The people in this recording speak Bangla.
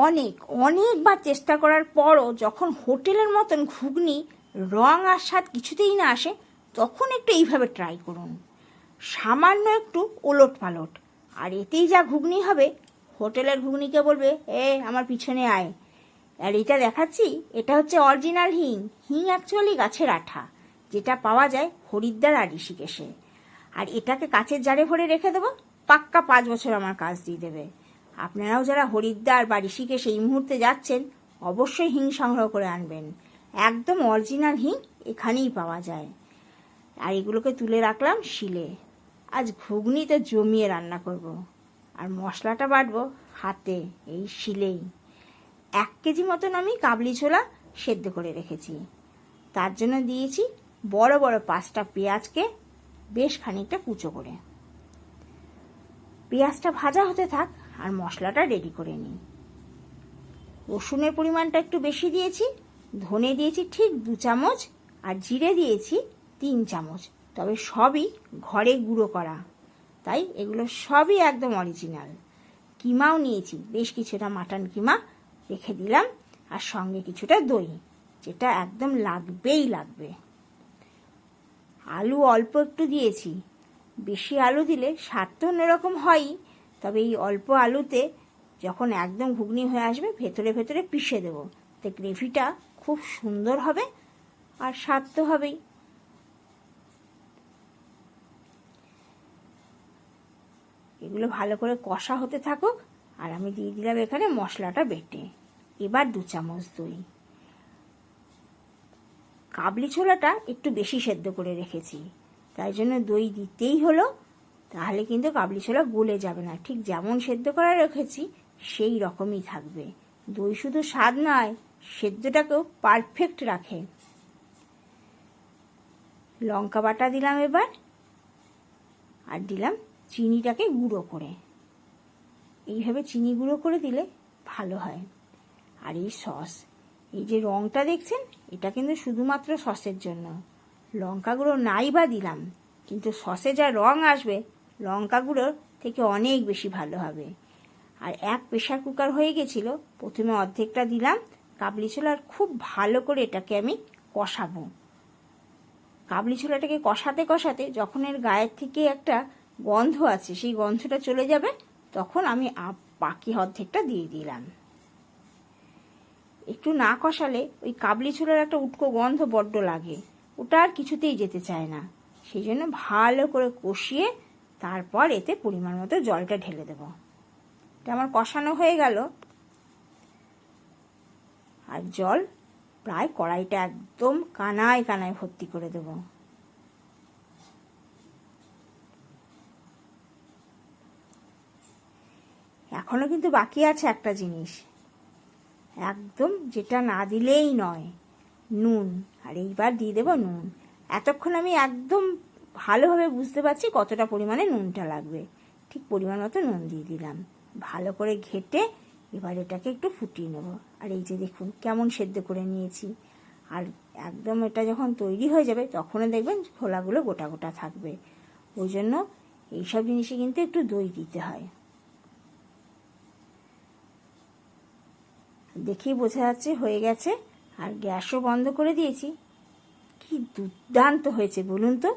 অনেক, অনেকবার চেষ্টা করার পরও যখন হোটেলের মতন ঘুগনি রং আর স্বাদ কিছুতেই না আসে, তখন একটু এইভাবে ট্রাই করুন। সামান্য একটু ওলট পালট আর এতেই যা ঘুগনি হবে, হোটেলের ঘুগনিকে বলবে, এ, আমার পিছনে আয়। আর এটা দেখাচ্ছি, এটা হচ্ছে অরিজিনাল হিং। হিং অ্যাকচুয়ালি গাছের আঠা, যেটা পাওয়া যায় হরিদ্বার আর ঋষিকেশে। আর এটাকে কাচের জারে ভরে রেখে দেবো, পাক্কা পাঁচ বছর আমার কাজ দিয়ে দেবে। আপনারাও যারা হরিদ্বার বা ঋষিকেশ এই মুহূর্তে যাচ্ছেন, অবশ্যই হিং সংগ্রহ করে আনবেন। একদম অরিজিনাল হিং এখানেই পাওয়া যায়। আর এগুলোকে তুলে রাখলাম শিলে। আজ ঘুগনি তো জমিয়ে রান্না করব। আর মশলাটা বাটবো হাতে, এই শিলেই। এক কেজি মতন আমি কাবলি ছোলা সেদ্ধ করে রেখেছি। তার জন্য দিয়েছি বড় বড় পাঁচটা পেঁয়াজকে বেশ খানিকটা কুচো করে। পেঁয়াজটা ভাজা হতে থাক আর মশলাটা রেডি করে নিই। রসুনের পরিমাণটা একটু বেশি দিয়েছি, ধনে দিয়েছি ঠিক দু চামচ, আর জিরে দিয়েছি তিন চামচ। তবে সবই ঘরে গুঁড়ো করা। তাই এগুলো সবই একদম অরিজিনাল কিমাও নিয়েছি, বেশ কিছুটা মাটন কিমা রেখে দিলাম, আর সঙ্গে কিছুটা দই, যেটা একদম লাগবেই লাগবে। আলু অল্প একটু দিয়েছি, বেশি আলু দিলে স্বাদ তো অন্যরকম হয়ই তবে এই অল্প আলুতে যখন একদম ঘুগনি হয়ে আসবে, ভেতরে ভেতরে পিষে দেবো। তো গ্রেভিটা খুব সুন্দর হবে আর স্বাদ তো হবেই। এগুলো ভালো করে কষা হতে থাকুক আর আমি দিয়ে দিলাম এখানে মশলাটা বেটে। এবার দু চামচ দই। কাবলি ছোলাটা একটু বেশি সেদ্ধ করে রেখেছি। তাই জন্য দই দিতেই হলো। তাহলে কিন্তু কাবলি ছোলা গলে যাবে না। ঠিক যেমন সেদ্ধ করা রেখেছি, সেই রকমই থাকবে। দই শুধু স্বাদ নয়, সেদ্ধটাকেও পারফেক্ট রাখে। লঙ্কা বাটা দিলাম এবার, আর দিলাম চিনিটাকে গুঁড়ো করে। এইভাবে চিনি গুঁড়ো করে দিলে ভালো হয়। আর এই সস, এই যে রঙটা দেখছেন, এটা কিন্তু শুধুমাত্র সসের জন্য। লঙ্কা গুঁড়ো নাই বা দিলাম, কিন্তু সসে যা রং আসবে লঙ্কা গুঁড়োর থেকে অনেক বেশি ভালো হবে। আর এক প্রেশার কুকার হয়ে গেছিল, প্রথমে অর্ধেকটা দিলাম, কাবলি ছোলার খুব ভালো করে এটাকে আমি কষাবো। কাবলি ছোলাটাকে কষাতে কষাতে যখন এর গায়ের থেকে একটা গন্ধ আছে, সেই গন্ধটা চলে যাবে, তখন আমি বাকি অর্ধেকটা দিয়ে দিলাম। একটু না কষালে ওই কাবলি ছোলার একটা উটকো গন্ধ বড্ড লাগে, ওটা আর কিছুতেই যেতে চায় না। সেই জন্য ভালো করে কষিয়ে তারপর এতে পরিমাণ মতো জলটা ঢেলে দেব। এটা আমার কষানো হয়ে গেল। আর জল প্রায় কড়াইটা একদম কানায় কানায় ভর্তি করে দেব। এখনও কিন্তু বাকি আছে একটা জিনিস। একদম যেটা না দিলেই নয়, নুন। আর এইবার দিয়ে দেবো নুন। এতক্ষণ আমি একদম ভালোভাবে বুঝতে পারছি কতটা পরিমাণে নুনটা লাগবে। ঠিক পরিমাণ মতো নুন দিয়ে দিলাম। ভালো করে ঘেটে এবার এটাকে একটু ফুটিয়ে নেব। আর এই যে দেখুন, কেমন সেদ্ধ করে নিয়েছি। আর একদম এটা যখন তৈরি হয়ে যাবে, তখনও দেখবেন ছোলাগুলো গোটা গোটা থাকবে। ওই জন্য এইসব জিনিসে কিন্তু একটু দই দিতে হয়। দেখেই বোঝা যাচ্ছে হয়ে গেছে। আর গ্যাসও বন্ধ করে দিয়েছি। কি দুর্দান্ত হয়েছে, বলুন তো।